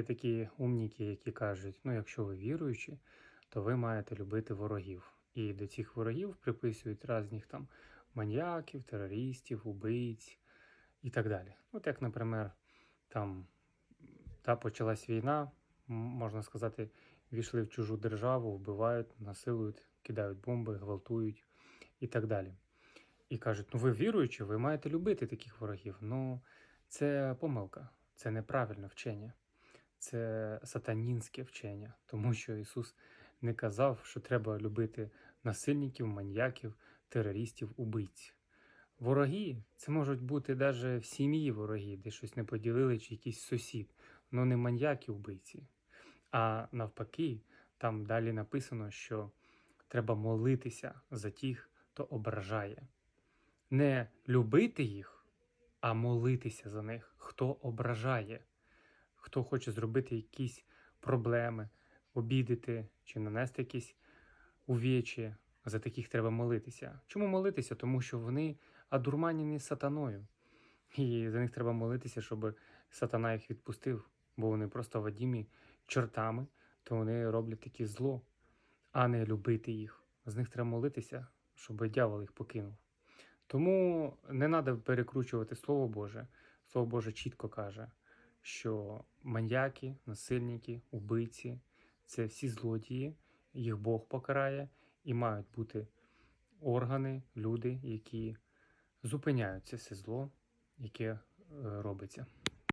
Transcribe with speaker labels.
Speaker 1: є такі умніки, які кажуть: ну, якщо ви віруючі, то ви маєте любити ворогів. І до цих ворогів приписують різних там маньяків, терористів, убийць і так далі. От як, наприклад, там та почалась війна, можна сказати, війшли в чужу державу, вбивають, насилують, кидають бомби, гвалтують і так далі. І кажуть: ну ви віруючі, ви маєте любити таких ворогів. Ну, це помилка, це неправильне вчення, це сатанінське вчення, тому що Ісус не казав, що треба любити насильників, маньяків, терористів, убивць. Вороги це можуть бути навіть в сім'ї вороги, де щось не поділили, чи якийсь сусід, але не маньяки вбивці. А навпаки, там далі написано, що треба молитися за тих, хто ображає. Не любити їх, а молитися за них, хто ображає, хто хоче зробити якісь проблеми, обідати чи нанести якісь увечі. За таких треба молитися. Чому молитися? Тому що вони адурманені сатаною. І за них треба молитися, щоб сатана їх відпустив, бо вони просто вадімі чортами, то вони роблять таке зло, а не любити їх. З них треба молитися, щоб дьявол їх покинув. Тому не треба перекручувати Слово Боже. Слово Боже чітко каже, що маньяки, насильники, убийці це всі злодії, їх Бог покарає, і мають бути органи, люди, які зупиняють це зло, яке е, робиться.